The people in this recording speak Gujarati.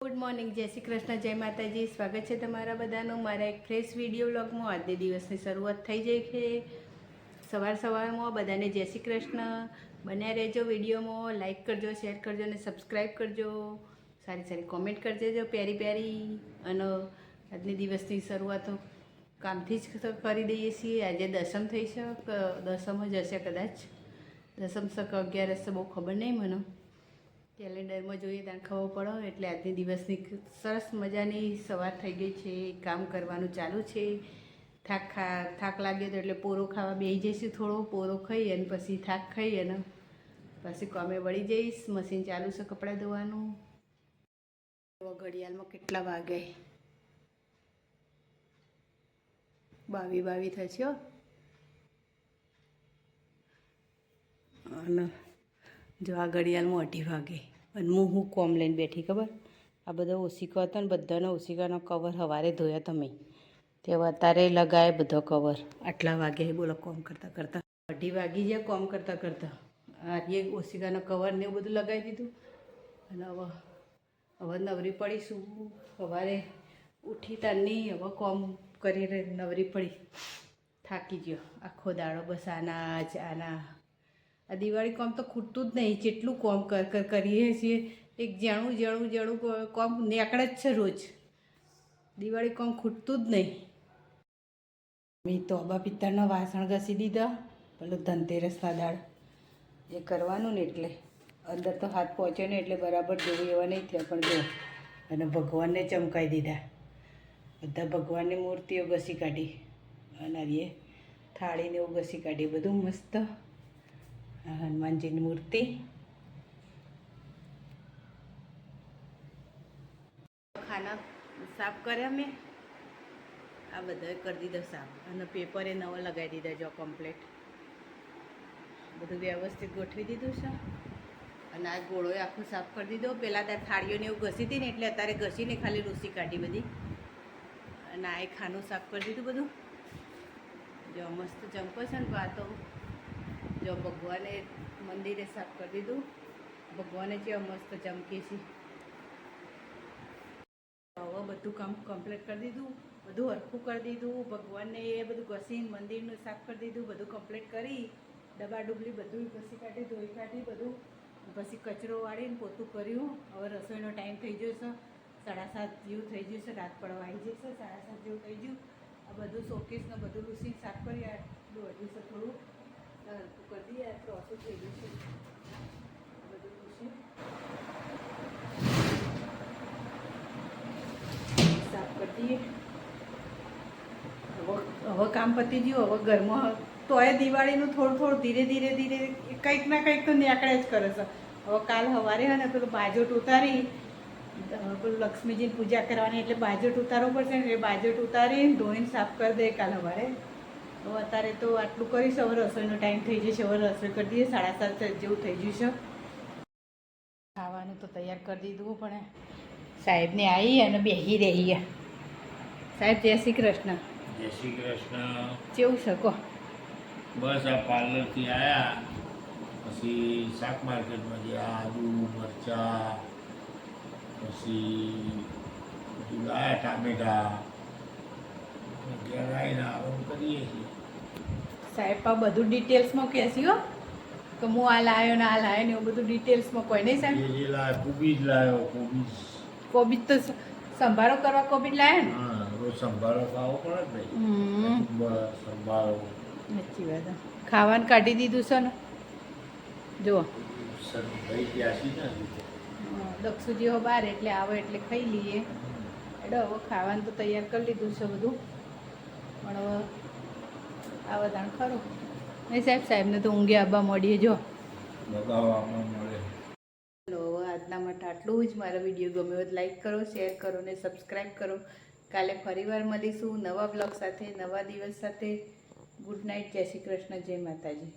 ગુડ મોર્નિંગ જય શ્રી કૃષ્ણ, જય માતાજી. સ્વાગત છે તમારા બધાનું. મારા એક ફ્રેશ વીડિયો વ્લોગમાં આજના દિવસની શરૂઆત થઈ જાય છે. સવાર સવારમાં બધાને જય શ્રી કૃષ્ણ. બન્યા રહેજો વિડીયોમાં. લાઈક કરજો શેર કરજો અને સબસ્ક્રાઈબ કરજો. સારી સારી કોમેન્ટ કરજો પ્યારી પ્યારી. અને આજની દિવસની શરૂઆત કામથી જ કરી દઈએ છીએ. આજે દસમ થઈ છે દસમ જ હશે કદાચ. દસમ શક અગિયારસ બહુ ખબર નહીં મને. કેલેન્ડરમાં જોઈએ ત્યાં ખબર પડો એટલે આજની દિવસની સરસ મજાની સવાર થઈ ગઈ છે, કામ કરવાનું ચાલુ છે. થાક ખા થાક લાગ્યો તો એટલે પોરો ખાવા બેસી જઈશું થોડો, પોરો ખાઈ અને પછી થાક ખાઈ અને પછી કોમે વળી જઈશ. મશીન ચાલુ છે કપડાં ધોવાનું. ઘડિયાળમાં કેટલા વાગે? બાવી બાવી થશે. અને જો આ ઘડિયાળમાં અઢી વાગે. અને હું હું કોમ લઈને બેઠી, ખબર? આ બધા ઓશિકા હતા ને, બધાનો ઓશિકાનો કવર સવારે ધોયા તમે. તે અત્યારે લગાય બધો કવર આટલા વાગે બોલો કોમ કરતાં કરતાં. અઢી વાગી જાય કોમ કરતાં કરતાં. આજે ઓશિકાનો કવર ને એવું બધું લગાવી દીધું. અને હવે હવે નવરી પડીશું. સવારે ઉઠી તારની હવે કોમ કરીને નવરી પડી. થાકી ગયો. આખો દાડો બસ આના જ, આના આ દિવાળી કોમ તો ખૂટતું જ નહીં જેટલું કોમ કર કર, કરીએ છીએ. એક જાણું જાણું જાણું કોમ નીકળે જ છે રોજ. દિવાળી કોમ ખૂટતું જ નહીં. મેં તોબા પિત્તળના વાસણ ઘસી દીધા, પેલું ધનતેરસના દાળ. એ કરવાનું ને એટલે. અંદર તો હાથ પહોંચ્યો ને એટલે બરાબર જોવું એવા નહીં થયા, પણ જો. અને ભગવાનને ચમકાઈ દીધા. બધા ભગવાનની મૂર્તિઓ ઘસી કાઢી. અને થાળીને એવું ઘસી કાઢી. બધું મસ્ત. હનુમાનજીની મૂર્તિ ખાના સાફ કર્યા મેં. આ બધા કરી દીધો સાફ. અને પેપરે નવો લગાવી દીધા જો કમ્પ્લેટ બધું વ્યવસ્થિત ગોઠવી દીધું છે. અને આ ગોળોએ આખું સાફ કરી દીધો. પહેલાં ત્યાં થાળીઓને એવું ઘસી હતી ને એટલે અત્યારે ઘસીને ખાલી રૂસી કાઢી બધી. અને આ ખાનું સાફ કરી દીધું બધું. જો મસ્ત ચમકો છે ને આ તો જો ભગવાને મંદિરે સાફ કરી દીધું. ભગવાને જે મસ્ત ચમકે છે. હવે બધું કામ કમ્પ્લીટ કરી દીધું. બધું હરખું કરી દીધું. ભગવાનને એ બધું ઘસીને મંદિરનું સાફ કરી દીધું. બધું કમ્પ્લીટ કરી. ડબ્બા ડુબલી બધું ઘસી કાઢી, ધોઈ કાઢી બધું. પછી કચરો વાળીને પોતું કર્યું. હવે રસોઈનો ટાઈમ થઈ ગયો છે. સાડા સાત જેવું થઈ ગયું છે. રાત પડવા આવી જશે સાડા સાત જેવું થઈ ગયું. આ બધું શોકેસને બધું લૂસીને સાફ કરી. આટલું હજુ છે થોડું. દઈએ આટલું ઓછું થઈ ગયું છે. હવે કામ પતી ગયું, હવે ઘરમાં તોય દિવાળીનું થોડું થોડું ધીરે ધીરે ધીરે કંઈક ના કંઈક તો નીકળે જ કરે છે. હવે કાલ સવારે હે ને પેલું બાજોટ ઉતારી પેલું લક્ષ્મીજીની પૂજા કરવાની એટલે બાજોટ ઉતારવું પડશે ને એ બાજોટ ઉતારી ધોઈને સાફ કરી દે કાલ સવારે. તો અત્યારે તો આટલું કરીશ હવે રસોઈનો ટાઈમ થઈ જશે હવે રસોઈ કરી દઈએ સાડા સાત જેવું થઈ ગયું છે. ખાવાનું તો તૈયાર કરી દીધું પણ સાહેબને આવી અને બેસી રહી સાહેબ જય શ્રી કૃષ્ણ. જય શ્રી કૃષ્ણ. કેવું શકો બસ આ પાર્લરથી આવ્યા પછી શાક માર્કેટમાં ગયા આદુ મરચા પછી લાયા ટામેટા. ઘેર આવીને આરામ કરીએ છીએ. સાહેબ પા બધું ડિટેલ્સમાં કહેશી હો. કે હું આ લાવ્યો ને આ લાવ્યો ને એવું બધું ડિટેલ્સમાં કોઈ નહીં સાહેબ? કોબીજ લાવ્યો કોબીજ. કોબીજ તો સંભારો કરવા કોબીજ લાવ્યો ને? હા રોજ ખાવો પડે ભાઈ. સંભાળો. સાચી વાત ખાવાનું કાઢી દીધું છે ને? જુઓ. દક્ષુજી હો બાર એટલે આવે એટલે ખાઈ લઈએ. એટલે હવે ખાવાનું તો તૈયાર કરી લીધું છે બધું. પણ હવે આવે તાણ ખરું. નહીં સાહેબ સાહેબને તો ઊંઘે આબા મળીએ જો. ચલો આજના માટે આટલું જ. મારો વીડિયો ગમ્યો હોય તો લાઈક કરો શેર કરો ને સબસ્ક્રાઈબ કરો. કાલે ફરીવાર મળીશું નવા બ્લોગ સાથે નવા દિવસ સાથે. ગુડ નાઇટ જય શ્રી કૃષ્ણ જય માતાજી.